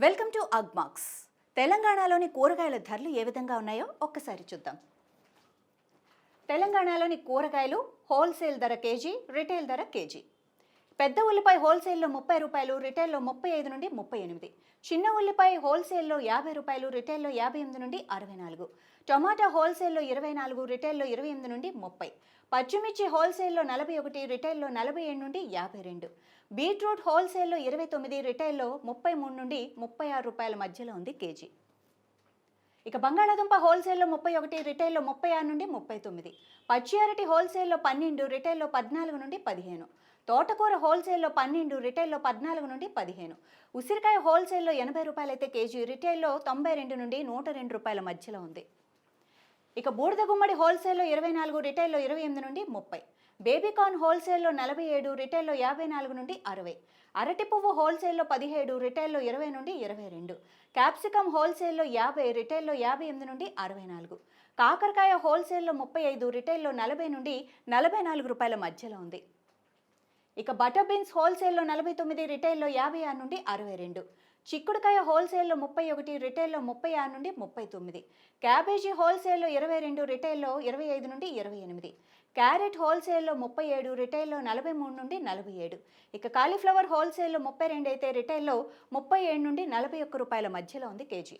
Welcome to Agmax తెలంగాణలోని కూరగాయల ధరలు ఏ విధంగా ఉన్నాయో ఒక్కసారి చూద్దాం. తెలంగాణలోని కూరగాయలు హోల్సేల్ ధర కేజీ రిటైల్ ధర కేజీ. పెద్ద ఉల్లిపాయ హోల్సేల్లో ముప్పై రూపాయలు రిటైల్లో ముప్పై ఐదు నుండి ముప్పై ఎనిమిది. చిన్న ఉల్లిపాయ హోల్సేల్లో యాభై రూపాయలు రిటైల్లో యాభై ఎనిమిది నుండి అరవై నాలుగు. టొమాటో హోల్సేల్లో ఇరవై నాలుగు రిటైల్లో ఇరవై ఎనిమిది నుండి ముప్పై. పచ్చిమిర్చి హోల్సేల్లో నలభై ఒకటి రిటైల్లో నలభై ఏడు నుండి యాభై రెండు. బీట్రూట్ హోల్సేల్లో ఇరవై తొమ్మిది రిటైల్లో ముప్పై మూడు నుండి ముప్పై ఆరు రూపాయల మధ్యలో ఉంది కేజీ. ఇక బంగాళాదుంప హోల్సేల్లో ముప్పై ఒకటి రిటైల్లో ముప్పై ఆరు నుండి ముప్పై తొమ్మిది. పచ్చి అరటి హోల్సేల్లో పన్నెండు రిటైల్లో పద్నాలుగు నుండి పదిహేను. తోటకూర హోల్సేల్లో పన్నెండు రిటైల్లో పద్నాలుగు నుండి పదిహేను. ఉసిరికాయ హోల్సేల్లో ఎనభై రూపాయలైతే కేజీ రిటైల్లో తొంభై రెండు నుండి నూట రెండు రూపాయల మధ్యలో ఉంది. ఇక బూడిద గుమ్మడి హోల్సేల్లో ఇరవై నాలుగు రిటైల్లో ఇరవై ఎనిమిది నుండి ముప్పై. బేబీకార్న్ హోల్సేల్లో నలభై ఏడు రిటైల్లో యాభై నాలుగు నుండి అరవై. అరటి పువ్వు హోల్సేల్లో పదిహేడు రిటైల్లో ఇరవై నుండి ఇరవై రెండు. క్యాప్సికమ్ హోల్సేల్లో యాభై రిటైల్లో యాభై ఎనిమిది నుండి అరవై నాలుగు. కాకరకాయ హోల్సేల్లో ముప్పై ఐదు రిటైల్లో నలభై నుండి నలభై నాలుగు రూపాయల మధ్యలో ఉంది. ఇక బటర్ బీన్స్ హోల్సేల్లో నలభై తొమ్మిది రిటైల్లో యాభై ఆరు నుండి అరవై రెండు. చిక్కుడుకాయ హోల్సేల్లో ముప్పై ఒకటి రిటైల్లో ముప్పై ఆరు నుండి ముప్పై తొమ్మిది. క్యాబేజీ హోల్సేల్లో ఇరవై రెండు రిటైల్లో ఇరవై ఐదు నుండి ఇరవై ఎనిమిది. క్యారెట్ హోల్సేల్లో ముప్పై ఏడు రిటైల్లో నలభై మూడు నుండి నలభై ఏడు. ఇక కాలీఫ్లవర్ హోల్సేల్లో ముప్పై రెండు అయితే రిటైల్లో ముప్పై ఏడు నుండి నలభై ఒక్క రూపాయల మధ్యలో ఉంది కేజీ.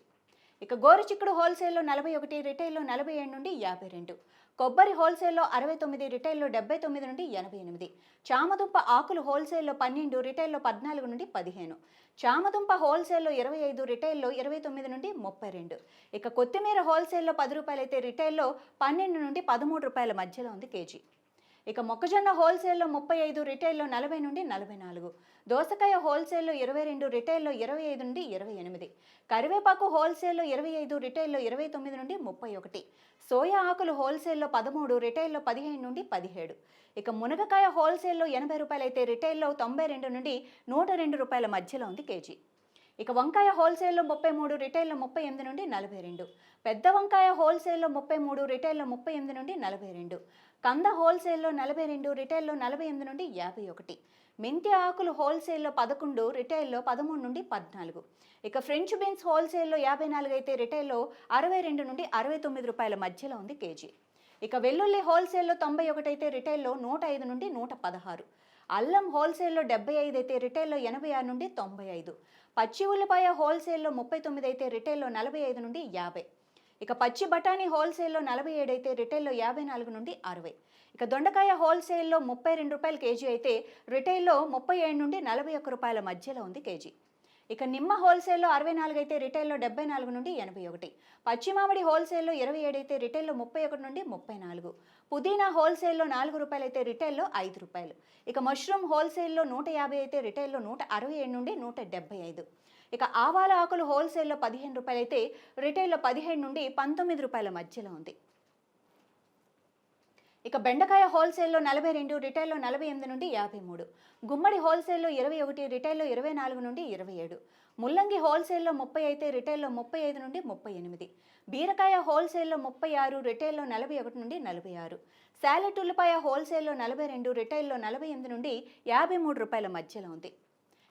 ఇక గోరుచిక్కుడు హోల్సేల్లో నలభై ఒకటి రిటైల్లో నలభై ఏడు నుండి యాభై రెండు. కొబ్బరి హోల్సేల్లో అరవై తొమ్మిది రిటైల్లో డెబ్బై తొమ్మిది నుండి ఎనభై ఎనిమిది. చామదుంప ఆకులు హోల్సేల్లో పన్నెండు రిటైల్లో పద్నాలుగు నుండి పదిహేను. చామదుంప హోల్సేల్లో ఇరవై ఐదు రిటైల్లో ఇరవై తొమ్మిది నుండి ముప్పై రెండు. ఇక కొత్తిమీర హోల్సేల్లో పది రూపాయలైతే రిటైల్లో పన్నెండు నుండి పదమూడు రూపాయల మధ్యలో ఉంది కేజీ. ఇక మొక్కజొన్న హోల్సేల్లో ముప్పై ఐదు రిటైల్లో నలభై నుండి నలభై నాలుగు. దోసకాయ హోల్సేల్లో ఇరవై రెండు రిటైల్లో ఇరవై ఐదు నుండి ఇరవై ఎనిమిది. కరివేపాకు హోల్సేల్లో ఇరవై ఐదు రిటైల్లో ఇరవై తొమ్మిది నుండి ముప్పై ఒకటి. సోయా ఆకులు హోల్సేల్లో పదమూడు రిటైల్లో పదిహేను నుండి పదిహేడు. ఇక మునగకాయ హోల్సేల్లో ఎనభై రూపాయలైతే రిటైల్లో తొంభై రెండు నుండి నూట రెండు రూపాయల మధ్యలో ఉంది కేజీ. ఇక వంకాయ హోల్సేల్లో ముప్పై మూడు రిటైల్లో ముప్పై ఎనిమిది నుండి నలభై రెండు. పెద్ద వంకాయ హోల్సేల్లో ముప్పై మూడు రిటైల్లో ముప్పై ఎనిమిది నుండి నలభై రెండు. కంద హోల్సేల్లో నలభై రెండు రిటైల్లో నలభై ఎనిమిది నుండి యాభై ఒకటి. మెంతి ఆకులు హోల్సేల్లో పదకొండు రిటైల్లో పదమూడు నుండి పద్నాలుగు. ఇక ఫ్రెంచ్ బీన్స్ హోల్సేల్లో యాభై నాలుగు అయితే రిటైల్లో అరవై రెండు నుండి అరవై తొమ్మిది రూపాయల మధ్యలో ఉంది కేజీ. ఇక వెల్లుల్లి హోల్సేల్లో తొంభై ఒకటి అయితే రిటైల్లో నూట ఐదు నుండి నూట పదహారు. అల్లం హోల్సేల్లో డెబ్బై ఐదు అయితే రిటైల్లో ఎనభై ఆరు నుండి తొంభై ఐదు. పచ్చి ఉల్లిపాయ హోల్సేల్లో ముప్పై తొమ్మిది అయితే రిటైల్లో నలభై ఐదు నుండి యాభై. ఇక పచ్చి బఠానీ హోల్సేల్లో నలభై ఏడు అయితే రిటైల్లో యాభై నాలుగు నుండి అరవై. ఇక దొండకాయ హోల్సేల్లో ముప్పై రెండు రూపాయల కేజీ అయితే రిటైల్లో ముప్పై ఏడు నుండి నలభై ఒక్క రూపాయల మధ్యలో ఉంది కేజీ. ఇక నిమ్మ హోల్సేల్లో అరవై నాలుగు అయితే రిటైల్లో డెబ్బై నాలుగు నుండి ఎనభై ఒకటి. పచ్చి మామిడి హోల్సేల్లో ఇరవై ఏడు అయితే రిటైల్లో ముప్పై ఒకటి నుండి ముప్పై నాలుగు. పుదీనా హోల్సేల్లో నాలుగు రూపాయలు అయితే రిటైల్లో ఐదు రూపాయలు. ఇక మష్రూమ్ హోల్సేల్లో నూట యాభై అయితే రిటైల్లో నూట అరవై ఏడు నుండి నూట డెబ్బై ఐదు. ఇక ఆవాల ఆకులు హోల్సేల్లో పదిహేను రూపాయలు అయితే రిటైల్లో పదిహేడు నుండి పంతొమ్మిది రూపాయల మధ్యలో ఉంది. ఇక బెండకాయ హోల్సేల్లో నలభై రెండు రిటైల్లో నలభై ఎనిమిది నుండి యాభై మూడు. గుమ్మడి హోల్సేల్లో ఇరవై ఒకటి రిటైల్లో ఇరవై నాలుగు నుండి ఇరవై ఏడు. ముల్లంగి హోల్సేల్లో ముప్పై అయితే రిటైల్లో ముప్పై ఐదు నుండి ముప్పై ఎనిమిది. బీరకాయ హోల్సేల్లో ముప్పై ఆరు రిటైల్లో నలభై ఒకటి నుండి నలభై ఆరు. శాలెట్ ఉల్లిపాయ హోల్సేల్లో నలభై రెండు రిటైల్లో నలభై ఎనిమిది నుండి యాభై మూడు రూపాయల మధ్యలో ఉంది.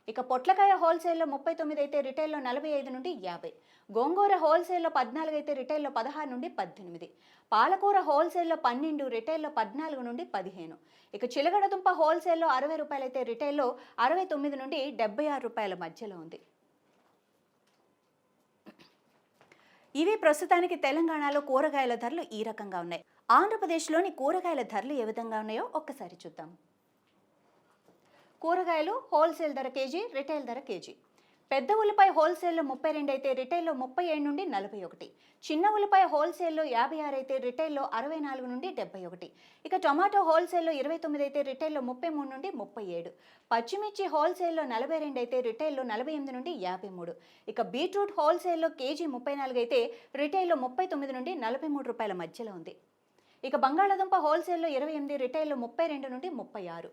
ఇక పొట్లకాయ హోల్సేల్లో ముప్పై తొమ్మిది అయితే రిటైల్లో నలభై ఐదు నుండి యాభై. గోంగూర హోల్సేల్లో పద్నాలుగు అయితే రిటైల్లో పదహారు నుండి పద్దెనిమిది. పాలకూర హోల్సేల్లో పన్నెండు రిటైల్లో పద్నాలుగు నుండి పదిహేను. ఇక చిలగడదుంప హోల్సేల్లో అరవై రూపాయలు అయితే రిటైల్లో అరవై తొమ్మిది నుండి డెబ్బై ఆరు రూపాయల మధ్యలో ఉంది. ఇవి ప్రస్తుతానికి తెలంగాణలో కూరగాయల ధరలు ఈ రకంగా ఉన్నాయి. ఆంధ్రప్రదేశ్లోని కూరగాయల ధరలు ఏ విధంగా ఉన్నాయో ఒక్కసారి చూద్దాం. కూరగాయలు హోల్సేల్ ధర కేజీ రిటైల్ ధర కేజీ. పెద్ద ఉల్లిపాయ హోల్సేల్లో ముప్పై రెండు అయితే రిటైల్లో ముప్పై ఏడు నుండి నలభై ఒకటి. చిన్న ఉల్లిపాయ హోల్సేల్లో యాభై ఆరు అయితే రిటైల్లో అరవై నాలుగు నుండి డెబ్బై ఒకటి. ఇక టొమాటో హోల్సేల్లో ఇరవై తొమ్మిది అయితే రిటైల్లో ముప్పై మూడు నుండి ముప్పై ఏడు. పచ్చిమిర్చి హోల్సేల్లో నలభై రెండు అయితే రిటైల్లో నలభై ఎనిమిది నుండి యాభై మూడు. ఇక బీట్రూట్ హోల్సేల్లో కేజీ ముప్పై నాలుగు అయితే రిటైల్లో ముప్పై తొమ్మిది నుండి నలభై మూడు రూపాయల మధ్యలో ఉంది. ఇక బంగాళాదుంప హోల్సేల్లో ఇరవై ఎనిమిది రిటైల్లో ముప్పై రెండు నుండి ముప్పై ఆరు.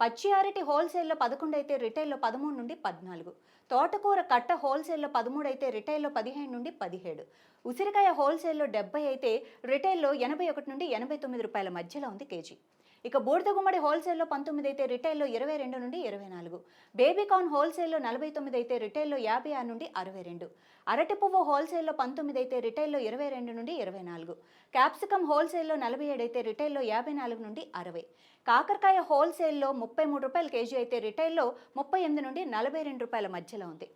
పచ్చి అరటి హోల్సేల్లో పదకొండు అయితే రిటైల్లో పదమూడు నుండి పద్నాలుగు. తోటకూర కట్ట హోల్సేల్లో పదమూడు అయితే రిటైల్లో పదిహేను నుండి పదిహేడు. ఉసిరికాయ హోల్సేల్లో డెబ్బై అయితే రిటైల్లో ఎనభై ఒకటి నుండి ఎనభై తొమ్మిది రూపాయల మధ్యలో ఉంది కేజీ. ఇక బూడిద గుమ్మడి హోల్సేల్లో పంతొమ్మిది అయితే రిటైల్లో ఇరవై రెండు నుండి ఇరవై నాలుగు. బేబీకాన్ హోల్సేల్లో నలభై తొమ్మిది అయితే రిటైల్లో యాభై ఆరు నుండి అరవై రెండు. అరటి పువ్వు హోల్సేల్లో పంతొమ్మిది అయితే రిటైల్లో ఇరవై రెండు నుండి ఇరవై నాలుగు. క్యాప్సికమ్ హోల్సేల్లో నలభై ఏడు అయితే రిటైల్లో యాభై నాలుగు నుండి అరవై. కాకరకాయ హోల్సేల్లో ముప్పై మూడు రూపాయల కేజీ అయితే రిటైల్లో ముప్పై ఎనిమిది నుండి నలభై రెండు రూపాయల మధ్యలో ఉంది.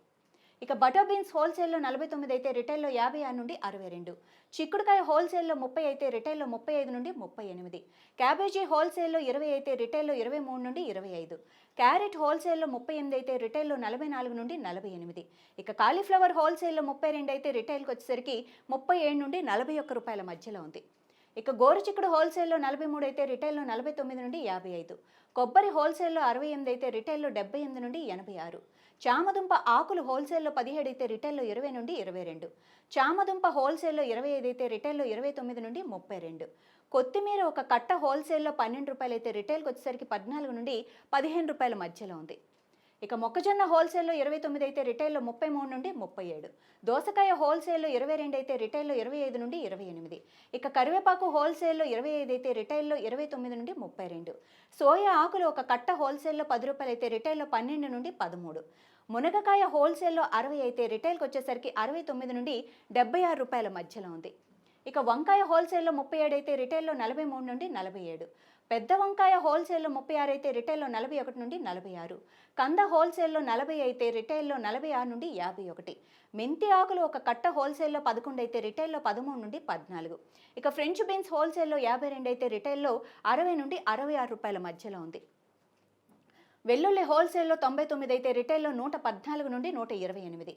ఇక బటర్ బీన్స్ హోల్సేల్లో నలభై తొమ్మిది అయితే రిటైల్లో యాభై ఆరు నుండి అరవై రెండు. చిక్కుడుకాయ హోల్సేల్లో ముప్పై అయితే రిటైల్లో ముప్పై ఐదు నుండి ముప్పై ఎనిమిది. క్యాబేజీ హోల్సేల్లో ఇరవై అయితే రిటైల్లో ఇరవై మూడు నుండి ఇరవై ఐదు. క్యారెట్ హోల్సేల్లో ముప్పై ఎనిమిది అయితే రిటైల్లో నలభై నాలుగు నుండి నలభై ఎనిమిది. ఇక కాలీఫ్లవర్ హోల్సేల్లో ముప్పై రెండు అయితే రిటైల్కి వచ్చేసరికి ముప్పై ఏడు నుండి నలభై ఒక్క రూపాయల మధ్యలో ఉంది. ఇక గోరుచిక్కుడు హోల్సేల్లో నలభై మూడు అయితే రిటైల్లో నలభై తొమ్మిది నుండి యాభై ఐదు. కొబ్బరి హోల్సేల్లో అరవై ఎనిమిది అయితే రిటైల్లో డెబ్బై ఎనిమిది నుండి ఎనభై ఆరు. చామదుంప ఆకులు హోల్సేల్లో పదిహేడు అయితే రిటైల్లో ఇరవై నుండి ఇరవై రెండు. చామదుంప హోల్సేల్లో ఇరవై ఐదు అయితే రిటైల్లో ఇరవై తొమ్మిది నుండి ముప్పై రెండు. కొత్తిమీర ఒక కట్ట హోల్సేల్లో పన్నెండు రూపాయలు అయితే రిటైల్కి వచ్చేసరికి పద్నాలుగు నుండి పదిహేను రూపాయల మధ్యలో ఉంది. ఇక మొక్కజొన్న హోల్సేల్లో ఇరవై తొమ్మిది అయితే రిటైల్లో ముప్పై మూడు నుండి ముప్పై ఏడు. దోసకాయ హోల్సేల్లో ఇరవై రెండు అయితే రిటైల్లో ఇరవై ఐదు నుండి ఇరవై ఎనిమిది. ఇక కరివేపాకు హోల్సేల్లో ఇరవై ఐదు అయితే రిటైల్లో ఇరవై తొమ్మిది నుండి ముప్పై రెండు. సోయా ఆకులు ఒక కట్ట హోల్సేల్లో పది రూపాయలు అయితే రిటైల్లో పన్నెండు నుండి పదమూడు. మునగకాయ హోల్సేల్లో అరవై అయితే రిటైల్కి వచ్చేసరికి అరవై తొమ్మిది నుండి డెబ్బై ఆరు రూపాయల మధ్యలో ఉంది. ఇక వంకాయ హోల్సేల్లో ముప్పై ఏడు అయితే రిటైల్లో నలభై మూడు నుండి నలభై ఏడు. పెద్ద వంకాయ హోల్సేల్లో ముప్పై ఆరు అయితే రిటైల్లో నలభై ఒకటి నుండి నలభై ఆరు. కంద హోల్సేల్లో నలభై అయితే రిటైల్లో నలభై ఆరు నుండి యాభై ఒకటి. మెంతి ఆకులు ఒక కట్ట హోల్సేల్లో పదకొండు అయితే రిటైల్లో పదమూడు నుండి పద్నాలుగు. ఇక ఫ్రెంచ్ బీన్స్ హోల్సేల్లో యాభై రెండు అయితే రిటైల్లో అరవై నుండి అరవై ఆరు రూపాయల మధ్యలో ఉంది. వెల్లుల్లి హోల్సేల్లో తొంభై తొమ్మిది అయితే రిటైల్లో నూట పద్నాలుగు నుండి నూట ఇరవై ఎనిమిది.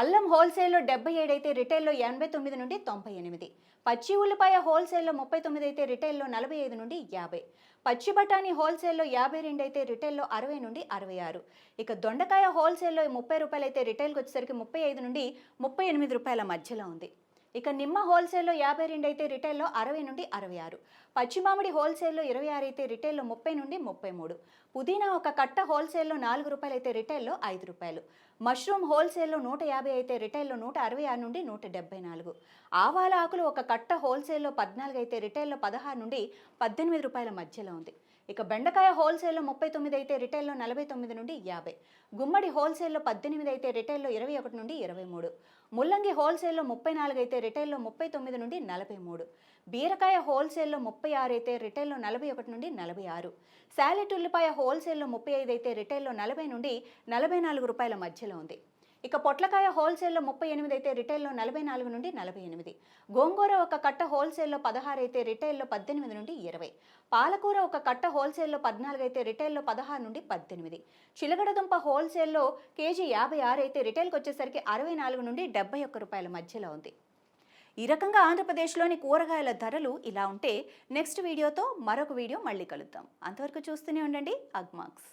అల్లం హోల్సేల్లో డెబ్బై ఏడు అయితే రిటైల్లో ఎనభై తొమ్మిది నుండి తొంభై ఎనిమిది. పచ్చి ఉల్లిపాయ హోల్సేల్లో ముప్పై తొమ్మిది అయితే రిటైల్లో నలభై ఐదు నుండి యాభై. పచ్చి బఠానీ హోల్సేల్లో యాభై రెండు అయితే రిటైల్లో అరవై నుండి అరవై ఆరు. ఇక దొండకాయ హోల్సేల్లో ముప్పై రూపాయలు అయితే రిటైల్కి వచ్చేసరికి ముప్పై ఐదు నుండి ముప్పై ఎనిమిది రూపాయల మధ్యలో ఉంది. ఇక నిమ్మ హోల్సేల్లో యాభై రెండు అయితే రిటైల్లో అరవై నుండి అరవై ఆరు. పచ్చిమామిడి హోల్సేల్లో ఇరవై ఆరు అయితే రిటైల్లో ముప్పై నుండి ముప్పై మూడు. పుదీనా ఒక కట్ట హోల్సేల్లో నాలుగు రూపాయలు అయితే రిటైల్లో ఐదు రూపాయలు. మష్రూమ్ హోల్సేల్లో నూట యాభై అయితే రిటైల్లో నూట అరవై ఆరు నుండి నూట డెబ్బై నాలుగు. ఆవాల ఆకులు ఒక కట్ట హోల్సేల్లో పద్నాలుగు అయితే రిటైల్లో పదహారు నుండి పద్దెనిమిది రూపాయల మధ్యలో ఉంది. ఇక బెండకాయ హోల్సేల్లో ముప్పై తొమ్మిది అయితే రిటైల్లో నలభై తొమ్మిది నుండి యాభై. గుమ్మడి హోల్సేల్లో పద్దెనిమిది అయితే రిటైల్లో ఇరవై ఒకటి నుండి ఇరవై మూడు. ముల్లంగి హోల్సేల్లో ముప్పై నాలుగు అయితే రిటైల్లో ముప్పై తొమ్మిది నుండి నలభై మూడు. బీరకాయ హోల్సేల్లో ముప్పై ఆరు అయితే రిటైల్లో నలభై ఒకటి నుండి నలభై ఆరు. శాలెట్ ఉల్లిపాయ హోల్సేల్లో ముప్పై ఐదు అయితే రిటైల్లో నలభై నుండి నలభై నాలుగు రూపాయల మధ్యలో ఉంది. ఇక పొట్లకాయ హోల్సేల్లో ముప్పై ఎనిమిది అయితే రిటైల్లో నలభై నాలుగు నుండి నలభై ఎనిమిది. గోంగూర ఒక కట్ట హోల్సేల్లో పదహారు అయితే రిటైల్లో పద్దెనిమిది నుండి ఇరవై. పాలకూర ఒక కట్ట హోల్సేల్లో పద్నాలుగు అయితే రిటైల్లో పదహారు నుండి పద్దెనిమిది. చిలగడదుంప హోల్సేల్లో కేజీ యాభై ఆరు అయితే రిటైల్కి వచ్చేసరికి అరవై నాలుగు నుండి డెబ్బై ఒక్క రూపాయల మధ్యలో ఉంది. ఈ రకంగా ఆంధ్రప్రదేశ్లోని కూరగాయల ధరలు ఇలా ఉంటే నెక్స్ట్ వీడియోతో మరొక వీడియో మళ్ళీ కలుద్దాం. అంతవరకు చూస్తూనే ఉండండి. అగ్మాక్స్